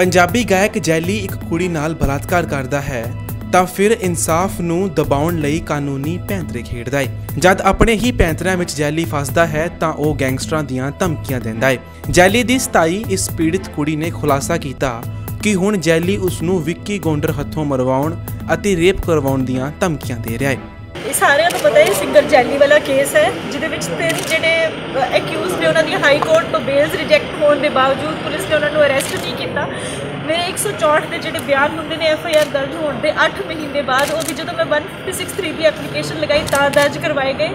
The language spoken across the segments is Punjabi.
ਪੰਜਾਬੀ ਗਾਇਕ ਜੈਲੀ ਇੱਕ ਕੁੜੀ ਨਾਲ ਬਲਾਤਕਾਰ ਕਰਦਾ ਹੈ, ਤਾਂ ਫਿਰ ਇਨਸਾਫ ਨੂੰ ਦਬਾਉਣ ਲਈ ਕਾਨੂੰਨੀ ਪੈਂਤਰੇ ਖੇਡਦਾ ਹੈ ਜਦ ਆਪਣੇ ਹੀ ਪੈਂਤਰਿਆਂ ਵਿੱਚ ਜੈਲੀ ਫਸਦਾ ਹੈ, ਤਾਂ ਉਹ ਗੈਂਗਸਟਰਾਂ ਦੀਆਂ ਧਮਕੀਆਂ ਦਿੰਦਾ ਹੈ ਜੈਲੀ ਦੀ 27 ਇਸ ਪੀੜਿਤ ਕੁੜੀ ਨੇ ਖੁਲਾਸਾ ਕੀਤਾ ਕਿ ਹੁਣ ਜੈਲੀ ਉਸ ਨੂੰ ਵਿੱਕੀ ਗੋਂਡਰ ਹੱਥੋਂ ਮਰਵਾਉਣ ਅਤੇ ਰੇਪ ਕਰਵਾਉਣ ਦੀਆਂ ਧਮਕੀਆਂ ਦੇ ਰਿਹਾ ਹੈ ਇਹ ਸਾਰਿਆਂ ਨੂੰ ਪਤਾ ਹੈ ਸਿੰਗਰ ਜੈਲੀ ਵਾਲਾ ਕੇਸ ਹੈ, ਜਿਹਦੇ ਵਿੱਚ ਤਿੰਨ ਜਿਹੜੇ ਅਕਿਊਜ਼ ਨੇ ਉਹਨਾਂ ਦੀ ਹਾਈ ਕੋਰਟ ਤੋਂ ਬੇਲਸ ਰਿਜੈਕਟ ਹੋਣ ਦੇ ਬਾਵਜੂਦ ਪੁਲਿਸ ਨੇ ਉਹਨਾਂ ਨੂੰ ਅਰੈਸਟ ਨਹੀਂ ਕੀਤਾ। ਮੇਰੇ 164 ਦੇ ਜਿਹੜੇ ਬਿਆਨ ਹੁੰਦੇ ਨੇ ਐਫ ਆਈ ਆਰ ਦਰਜ ਹੋਣ ਦੇ 8 ਮਹੀਨੇ ਬਾਅਦ ਉਹਦੀ ਜਦੋਂ ਮੈਂ 1563 ਦੀ ਐਪਲੀਕੇਸ਼ਨ ਲਗਾਈ ਤਾਂ ਦਰਜ ਕਰਵਾਏ ਗਏ।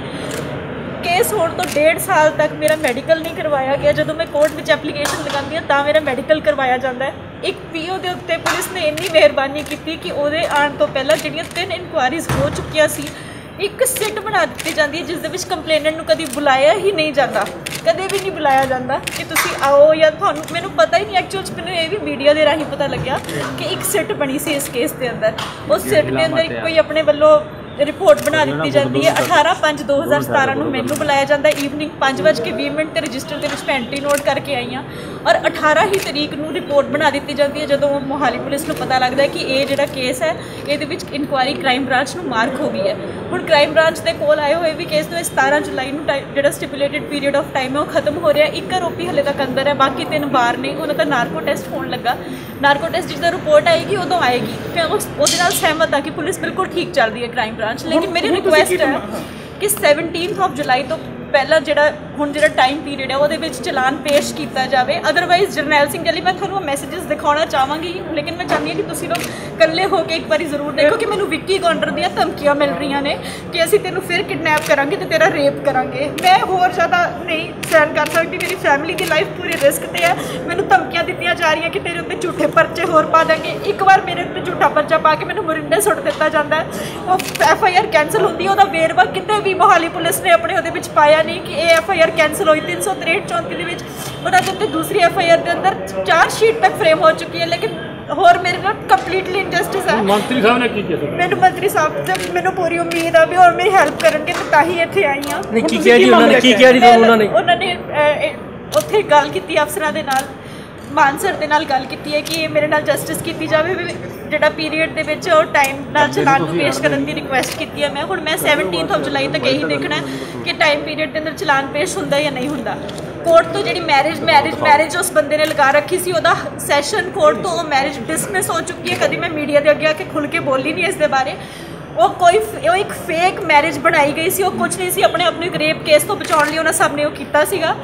ਕੇਸ ਹੋਣ ਤੋਂ ਡੇਢ ਸਾਲ ਤੱਕ ਮੇਰਾ ਮੈਡੀਕਲ ਨਹੀਂ ਕਰਵਾਇਆ ਗਿਆ। ਜਦੋਂ ਮੈਂ ਕੋਰਟ ਵਿੱਚ ਐਪਲੀਕੇਸ਼ਨ ਲਗਾਉਂਦੀ ਹਾਂ, ਤਾਂ ਮੇਰਾ ਮੈਡੀਕਲ ਕਰਵਾਇਆ ਜਾਂਦਾ ਹੈ। ਇੱਕ ਪੀਓ ਦੇ ਉੱਤੇ ਪੁਲਿਸ ਨੇ ਇੰਨੀ ਮਿਹਰਬਾਨੀ ਕੀਤੀ ਕਿ ਉਹਦੇ ਆਉਣ ਤੋਂ ਪਹਿਲਾਂ ਜਿਹੜੀਆਂ ਤਿੰਨ ਇਨਕੁਆਇਰੀਜ਼ ਹੋ ਚੁੱਕੀਆਂ ਸੀ ਇੱਕ ਸਿੱਟ ਬਣਾ ਦਿੱਤੀ ਜਾਂਦੀ ਹੈ ਜਿਸ ਦੇ ਵਿੱਚ ਕੰਪਲੇਨੈਂਟ ਨੂੰ ਕਦੀ ਬੁਲਾਇਆ ਹੀ ਨਹੀਂ ਜਾਂਦਾ। ਕਦੇ ਵੀ ਨਹੀਂ ਬੁਲਾਇਆ ਜਾਂਦਾ ਕਿ ਤੁਸੀਂ ਆਓ ਜਾਂ ਤੁਹਾਨੂੰ ਮੈਨੂੰ ਪਤਾ ਹੀ ਨਹੀਂ ਐਕਚੁਅਲ ਚ ਮੈਨੂੰ ਇਹ ਵੀ ਮੀਡੀਆ ਦੇ ਰਾਹੀਂ ਪਤਾ ਲੱਗਿਆ ਕਿ ਇੱਕ ਸਿੱਟ ਬਣੀ ਸੀ ਇਸ ਕੇਸ ਦੇ ਅੰਦਰ। ਉਸ ਸਿੱਟ ਦੇ ਅੰਦਰ ਕੋਈ ਆਪਣੇ ਵੱਲੋਂ ਰਿਪੋਰਟ ਬਣਾ ਦਿੱਤੀ ਜਾਂਦੀ ਹੈ। 18/5/2017 ਨੂੰ ਮੈਨੂੰ ਬੁਲਾਇਆ ਜਾਂਦਾ। ਈਵਨਿੰਗ 5:20 ਮਿੰਟ ਤੇ ਰਜਿਸਟਰ ਦੇ ਵਿੱਚ ਮੈਂ ਐਂਟਰੀ ਨੋਟ ਕਰਕੇ ਆਈ ਹਾਂ। ਔਰ 18 ਹੀ ਤਰੀਕ ਨੂੰ ਰਿਪੋਰਟ ਬਣਾ ਦਿੱਤੀ ਜਾਂਦੀ ਹੈ ਜਦੋਂ ਮੋਹਾਲੀ ਪੁਲਿਸ ਨੂੰ ਪਤਾ ਲੱਗਦਾ ਹੈ ਕਿ ਇਹ ਜਿਹੜਾ ਕੇਸ ਹੈ ਇਹਦੇ ਵਿੱਚ ਇਨਕੁਆਇਰੀ ਕ੍ਰਾਈਮ ਬ੍ਰਾਂਚ ਨੂੰ ਮਾਰਕ ਹੋ ਗਈ ਹੈ। ਹੁਣ ਕ੍ਰਾਈਮ ਬ੍ਰਾਂਚ ਦੇ ਕੋਲ ਆਏ ਹੋਏ ਵੀ ਕੇਸ ਨੂੰ 17 ਜੁਲਾਈ ਨੂੰ ਜਿਹੜਾ ਸਟਿਪੂਲੇਟਡ ਪੀਰੀਅਡ ਆਫ ਟਾਈਮ ਹੈ ਉਹ ਖਤਮ ਹੋ ਰਿਹਾ ਇੱਕ ਆਰੋਪੀ ਹਲੇ ਤੱਕ ਅੰਦਰ ਹੈ ਬਾਕੀ ਤਿੰਨ ਬਾਹਰ ਨੇ। ਉਹਨਾਂ ਦਾ ਨਾਰਕੋ ਟੈਸਟ ਹੋਣ ਲੱਗਾ। ਨਾਰਕੋ ਟੈਸਟ ਜਿਹਦਾ ਰਿਪੋਰਟ ਆਏਗੀ ਉਦੋਂ ਆਏਗੀ। ਉਸ ਉਹਦੇ ਨਾਲ ਸਹਿਮਤ ਹਾਂ ਕਿ ਪੁਲਿਸ ਬਿਲਕੁਲ ਠੀਕ ਚੱਲ ਰਹੀ ਹੈ ਕ੍ਰਾਈਮ ਬ੍ਰਾਂਚ ਲੇਕਿਨ ਮੇਰੀ ਰਿਕੁਐਸਟ ਹੈ ਕਿ 17th ਆਫ ਜੁਲਾਈ ਤੋਂ ਪਹਿਲਾਂ ਜਿਹੜਾ ਹੁਣ ਜਿਹੜਾ ਟਾਈਮ ਪੀਰੀਅਡ ਹੈ ਉਹਦੇ ਵਿੱਚ ਚਲਾਨ ਪੇਸ਼ ਕੀਤਾ ਜਾਵੇ। ਅਦਰਵਾਈਜ਼ ਜਰਨੈਲ ਸਿੰਘ ਜਲੀ ਮੈਂ ਤੁਹਾਨੂੰ ਮੈਸੇजेस ਦਿਖਾਉਣਾ ਚਾਹਾਂਗੀ ਲੇਕਿਨ ਮੈਂ ਚਾਹੁੰਦੀ ਹਾਂ ਕਿ ਤੁਸੀਂ ਲੋਕ ਇਕੱਲੇ ਹੋ ਕੇ ਇੱਕ ਵਾਰੀ ਜ਼ਰੂਰ ਦੇਖੋ ਕਿ ਮੈਨੂੰ ਵਿੱਕੀ ਗੌਂਡਰ ਦੀਆਂ ਧਮਕੀਆਂ ਮਿਲ ਰਹੀਆਂ ਨੇ ਕਿ ਅਸੀਂ ਤੈਨੂੰ ਫਿਰ ਕਿਡਨੈਪ ਕਰਾਂਗੇ ਤੇ ਤੇਰਾ ਰੇਪ ਕਰਾਂਗੇ। ਮੈਂ ਹੋਰ ਜ਼ਿਆਦਾ ਨਹੀਂ ਸਹਿਨ ਕਰ ਸਕਦੀ ਮੇਰੀ ਫੈਮਿਲੀ ਦੀ ਲਾਈਫ ਪੂਰੀ ਰਿਸਕ ਤੇ ਹੈ। ਮੈਨੂੰ ਧਮਕੀਆਂ ਦਿੱਤੀਆਂ ਜਾ ਰਹੀਆਂ ਕਿ ਤੇਰੇ ਉੱਤੇ ਝੂਠੇ ਪਰਚੇ ਹੋਰ ਪਾ ਦਾਂਗੇ। ਇੱਕ ਵਾਰ ਮੇਰੇ ਝੂਠਾ ਪਰਚਾ ਪਾ ਕੇ ਮੈਨੂੰ ਮੁਰਿੰਡੇ ਸੁੱਟ ਦਿੱਤਾ ਜਾਂਦਾ ਹੈ। ਉਹ ਐਫ ਆਈ ਆਰ ਕੈਨਸਲ ਹੁੰਦੀ ਹੈ ਉਹਦਾ ਵੇਰਵਾ ਕਿਤੇ ਵੀ ਮੋਹਾਲੀ ਪੁਲਿਸ ਨੇ ਆਪਣੇ ਉਹਦੇ ਵਿੱਚ ਪਾਇਆ ਨਹੀਂ ਕਿ ਇਹ ਐਫ ਆਈ ਆਰ ਕੈਨਸਲ ਹੋਈ 363 34 ਦੇ ਵਿੱਚ। ਉਹਨਾਂ ਦੇ ਉੱਤੇ ਦੂਸਰੀ ਐਫ ਆਈ ਆਰ ਦੇ ਅੰਦਰ ਚਾਰ ਸ਼ੀਟ ਤੱਕ ਫਰੇਮ ਹੋ ਚੁੱਕੀ ਹੈ ਲੇਕਿਨ ਹੋਰ ਮੇਰੇ ਨਾਲ ਕੰਪਲੀਟਲੀ ਇਨਜਸਟਿਸ ਹੈ। ਮੰਤਰੀ ਸਾਹਿਬ ਨੇ ਕੀ ਕੀਤਾ ਮੈਨੂੰ ਮੰਤਰੀ ਸਾਹਿਬ ਤੇ ਮੈਨੂੰ ਪੂਰੀ ਉਮੀਦ ਆ ਵੀ ਹੋਰ ਮੇਰੀ ਹੈਲਪ ਕਰਨਗੇ ਤੇ ਤਾਂ ਹੀ ਇੱਥੇ ਆਈ ਹਾਂ। ਨਹੀਂ ਕੀ ਕਿਹਾ ਜੀ ਉਹਨਾਂ ਨੇ? ਕੀ ਕਿਹਾ ਜੀ ਤੁਹਾਨੂੰ ਉਹਨਾਂ ਨੇ? ਉਹਨਾਂ ਨੇ ਉੱਥੇ ਗੱਲ ਕੀਤੀ ਅਫਸਰਾਂ ਦੇ ਨਾਲ। ਮਾਨਸਰ ਦੇ ਨਾਲ ਗੱਲ ਕੀਤੀ ਹੈ ਕਿ ਇਹ ਮੇਰੇ ਨਾਲ ਜਸਟਿਸ ਕੀਤੀ ਜਾਵੇ ਵੀ ਜਿਹੜਾ ਪੀਰੀਅਡ ਦੇ ਵਿੱਚ ਉਹ ਟਾਈਮ ਨਾਲ ਚਲਾਨ ਨੂੰ ਪੇਸ਼ ਕਰਨ ਦੀ ਰਿਕੁਐਸਟ ਕੀਤੀ ਹੈ। ਮੈਂ ਹੁਣ ਮੈਂ 17th ਆਫ ਜੁਲਾਈ ਤੱਕ ਇਹੀ ਦੇਖਣਾ ਕਿ ਟਾਈਮ ਪੀਰੀਅਡ ਦੇ ਅੰਦਰ ਚਲਾਨ ਪੇਸ਼ ਹੁੰਦਾ ਜਾਂ ਨਹੀਂ ਹੁੰਦਾ। ਕੋਰਟ ਤੋਂ ਜਿਹੜੀ ਮੈਰਿਜ ਮੈਰਿਜ ਮੈਰਿਜ ਉਸ ਬੰਦੇ ਨੇ ਲਗਾ ਰੱਖੀ ਸੀ ਉਹਦਾ ਸੈਸ਼ਨ ਕੋਰਟ ਤੋਂ ਉਹ ਮੈਰਿਜ ਡਿਸਮਿਸ ਹੋ ਚੁੱਕੀ ਹੈ। ਕਦੀ ਮੈਂ ਮੀਡੀਆ ਦੇ ਅੱਗੇ ਆ ਕੇ ਖੁੱਲ ਕੇ ਬੋਲੀ ਨਹੀਂ ਇਸ ਦੇ ਬਾਰੇ। ਉਹ ਕੋਈ ਉਹ ਇੱਕ ਫੇਕ ਮੈਰਿਜ ਬਣਾਈ ਗਈ ਸੀ ਉਹ ਕੁਝ ਨਹੀਂ ਸੀ। ਆਪਣੇ ਆਪ ਨੂੰ ਇੱਕ ਰੇਪ ਕੇਸ ਤੋਂ ਬਚਾਉਣ ਲਈ ਉਹਨਾਂ ਸਭ ਨੇ ਉਹ ਕੀਤਾ ਸੀਗਾ।